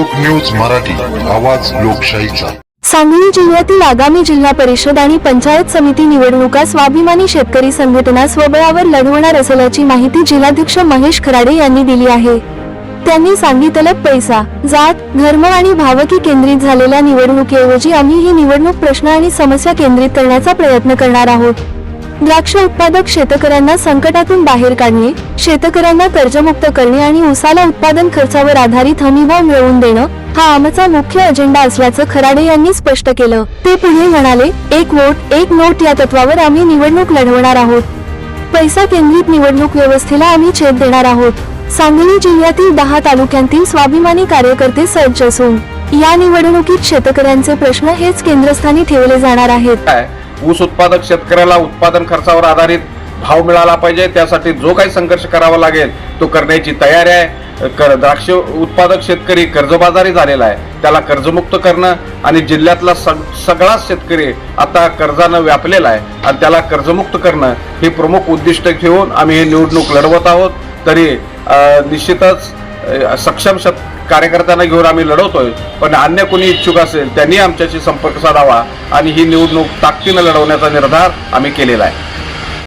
लोक न्यूज मराठी आवाज लोकशाहीचा. सांगली जिल्ह्यातील आगामी जिल्हा परिषद आणि पंचायत समिती निवडणुका स्वाभिमानी शेतकरी संघटना स्वबळावर लढवणार असल्याची माहिती जिल्हाध्यक्ष महेश खराडे यांनी दिली आहे. त्यांनी सांगितलं पैसा जात धर्म आणि भावकी केंद्रित झालेल्या निवडणुकीऐवजी आम्ही ही निवडणूक प्रश्न आणि समस्या केंद्रित करण्याचा प्रयत्न करणार आहोत. द्राक्ष उत्पादक शेतकऱ्यांना संकटातून बाहेर काढणे शेतकऱ्यांना कर्जमुक्त करणे आणि उसाला उत्पादन खर्चावर आधारित हमीभाव मिळवून देणं हा आमचा मुख्य अजेंडा असल्याचं खराडे यांनी स्पष्ट केलं. ते पुढे म्हणाले एक वोट एक नोट या तत्वावर आम्ही निवडणूक लढवणार आहोत. पैसा केंद्रित निवडणूक व्यवस्थेला आम्ही छेद देणार आहोत. सांगली जिल्ह्यातील दहा तालुक्यांतील स्वाभिमानी कार्यकर्ते सज्ज असून या निवडणुकीत शेतकऱ्यांचे प्रश्न हेच केंद्रस्थानी ठेवले जाणार आहेत. ऊस उत्पादक शेतकऱ्याला उत्पादन खर्चावर आधारित भाव मिळाला पाहिजे. त्यासाठी जो काही संघर्ष करावा लागेल तो करण्याची तयारी आहे. क- द्राक्ष उत्पादक शेतकरी कर्जबाजारी झालेला आहे. त्याला कर्जमुक्त करणं आणि जिल्ह्यातला सग सगळाच शेतकरी आता कर्जानं व्यापलेला आहे आणि त्याला कर्जमुक्त करणं हे प्रमुख उद्दिष्ट घेऊन आम्ही ही निवडणूक लढवत आहोत. तरी निश्चितच सक्षम शेत कार्यकर्त्यांना घेऊन आम्ही लढवतोय. पण अन्य कोणी इच्छुक असेल त्यांनी आमच्याशी संपर्क साधावा आणि ही निवडणूक ताकदीनं लढवण्याचा निर्धार आम्ही केलेला आहे.